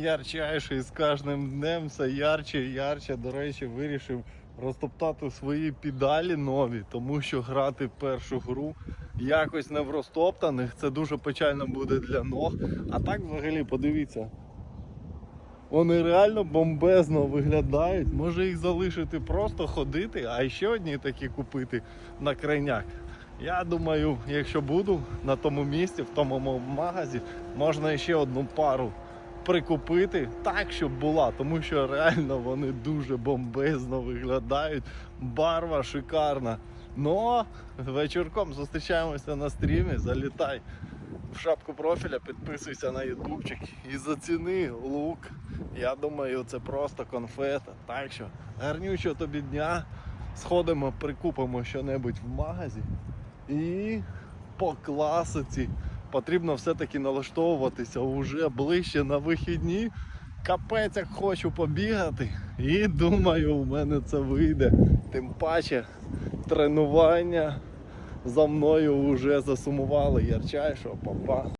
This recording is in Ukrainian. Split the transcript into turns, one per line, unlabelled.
ярчайший з кожним днем все ярче і ярче. До речі, вирішив розтоптати свої педалі нові, тому що грати першу гру якось не в розтоптаних. Це дуже печально буде для ног. А так взагалі подивіться. Вони реально бомбезно виглядають. Може їх залишити просто ходити, а ще одні такі купити на крайняк. Я думаю, якщо буду на тому місці, в тому магазі, можна ще одну пару прикупити так, щоб була, тому що реально вони дуже бомбезно виглядають. Барва шикарна. Ну, вечірком зустрічаємося на стрімі, залітай в шапку профіля, підписуйся на ютубчик і заціни лук. Я думаю, це просто конфета. Так що гарнючого тобі дня. Сходимо, прикупимо що-небудь в магазі. І по класиці потрібно все-таки налаштовуватися уже ближче на вихідні. Капець, як хочу побігати. І думаю, у мене це вийде. Тим паче тренування за мною вже засумували. Ярчайшого, папа.